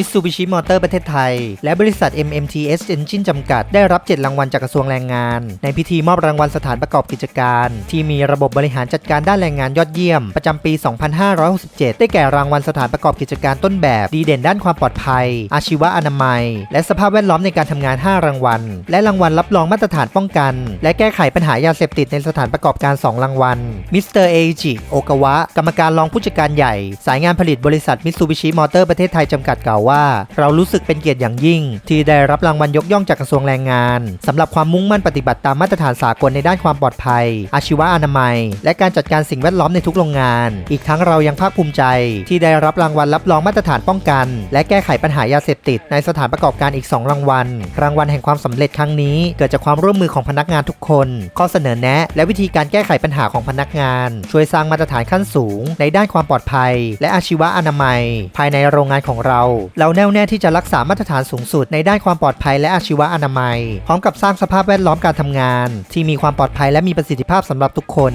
Mitsubishi Motor ประเทศไทย และบริษัท MMTS Engine จำกัด ได้รับ 7 รางวัลจากกระทรวงแรงงาน ในพิธีมอบรางวัลสถานประกอบกิจการ ที่มีระบบบริหารจัดการด้านแรงงานยอดเยี่ยม ประจำปี 2567 ได้แก่รางวัลสถานประกอบกิจการต้นแบบ ดีเด่นด้านความปลอดภัย อาชีวะอนามัย และสภาพแวดล้อมในการทำงาน 5 รางวัล และรางวัลรับรองมาตรฐานป้องกัน และแก้ไขปัญหายาเสพติดในสถานประกอบการ 2 รางวัลมิสเตอร์เอจิโอกาวะกรรมการรองผู้จัดการใหญ่ สายงานผลิตบริษัทมิตซูบิชิมอเตอร์ประเทศไทยจำกัดกล่าวว่าเรารู้สึกเป็นเกียรติอย่างยิ่ง ที่ได้รับรางวัลยกย่องจากกระทรวงแรงงานสำหรับความมุ่งมั่นปฏิบัติตามมาตรฐานสากลในด้านความปลอดภัย อาชีวะอนามัย และการจัดการสิ่งแวดล้อมในทุกโรงงาน อีกทั้งเรายังภาคภูมิใจ ที่ได้รับรางวัลรับรองมาตรฐานป้องกัน และแก้ไขปัญหายาเสพติด ในสถานประกอบการอีก 2 รางวัล รางวัลแห่งความสำเร็จครั้งนี้ เกิดจากความร่วมมือของพนักงานทุกคน ข้อเสนอแนะ และวิธีการแก้ไขปัญหาของพนักงาน ช่วยสร้างมาตรฐานขั้นสูง ในด้านความปลอดภัย และอาชีวะอนามัย ภายในโรงงานของเราเราแน่วแน่ที่จะรักษามาตรฐานสูงสุดในด้านความปลอดภัยและอาชีวะอนามัย พร้อมกับสร้างสภาพแวดล้อมการทำงาน ที่มีความปลอดภัยและมีประสิทธิภาพสำหรับทุกคน